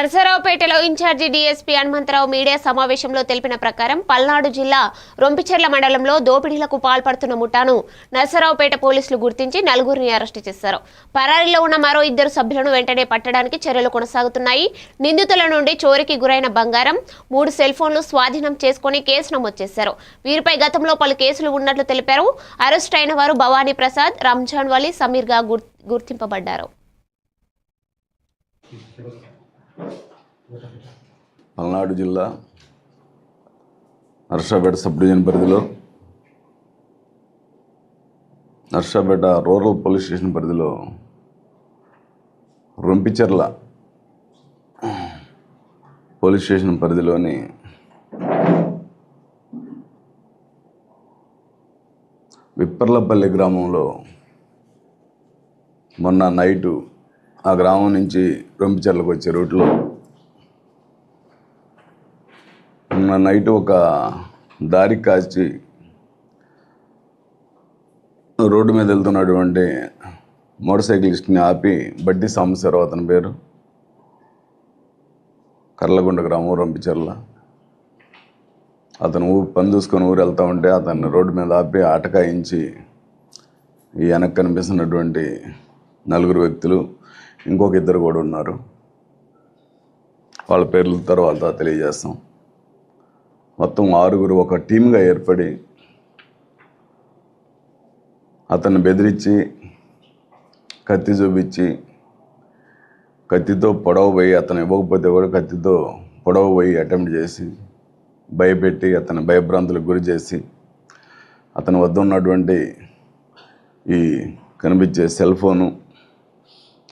నరసరావుపేటలో in charge DSP Hanumantha Rao media సమావేశంలో తెలిపిన ప్రకారం పల్నాడు జిల్లా రొంపిచెర్ల మండలంలో దోపిడీలకు పాల్పడుతున్న ముఠాను నరసరావుపేట పోలీసులు గుర్తించి నలుగురిని అరెస్టు చేశారు. పరారీలో ఉన్న మరో ఇద్దరు సభ్యులను వెంటనే పట్టడానికి చర్యలు కొనసాగుతున్నాయి. నిందితుల నుండి చోరీకి గురైన బంగారం మూడు సెల్ ఫోన్లు స్వాధీనం చేసుకుని కేసు నమోదు చేశారు. వీరిపై గతంలో పలు కేసులు ఉన్నట్లు తెలిపారు. అరెస్ట్ అయిన వారు భవానీ ప్రసాద్ రంజాన్ వలీ సమీర్గా గుర్- గుర్తింపబడ్డారు. పల్నాడు జిల్లా నర్సాపేట సబ్ డివిజన్ పరిధిలో నర్సాపేట రూరల్ పోలీస్ స్టేషన్ పరిధిలో రొంపిచెర్ల పోలీస్ స్టేషన్ పరిధిలోని విప్పర్లపల్లి గ్రామంలో మొన్న నైటు ఆ గ్రామం నుంచి రొంపిచెర్లకు వచ్చే రూట్లో. నిన్న నైట్ ఒక దారి కాచి రోడ్డు మీద వెళ్తున్నటువంటి మోటార్ సైకిలిస్ట్ని ఆపి బడ్డీ సాంబశ్వరరావు అతని పేరు. కర్లగొండ గ్రామం రంపిచర్ల. అతను ఊ పని చూసుకొని ఊరు వెళ్తూ ఉంటే అతన్ని రోడ్డు మీద ఆపి ఆటకాయించి ఈ వెనక్కి కనిపిస్తున్నటువంటి నలుగురు వ్యక్తులు ఇంకొక ఇద్దరు కూడా ఉన్నారు. వాళ్ళ పేర్ల తర్వాత తెలియజేస్తాం. మొత్తం ఆరుగురు ఒక టీమ్గా ఏర్పడి అతన్ని బెదిరించి కత్తి చూపించి కత్తితో పొడవ పోయి అతను ఇవ్వకపోతే కూడా కత్తితో పొడవ పోయి అటెంప్ట్ చేసి భయపెట్టి అతని భయభ్రాంతులకు గురి చేసి అతని వద్ద ఉన్నటువంటి ఈ కనిపించే సెల్ ఫోను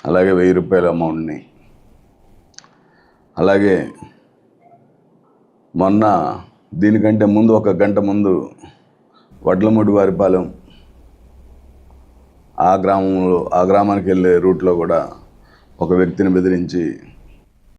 అలాగే వెయ్యి రూపాయల అమౌంట్ని. అలాగే మొన్న దీనికంటే ముందు ఒక గంట ముందు వడ్లమూడి వారిపాలెం ఆ గ్రామంలో ఆ గ్రామానికి వెళ్ళే రూట్లో కూడా ఒక వ్యక్తిని బెదిరించి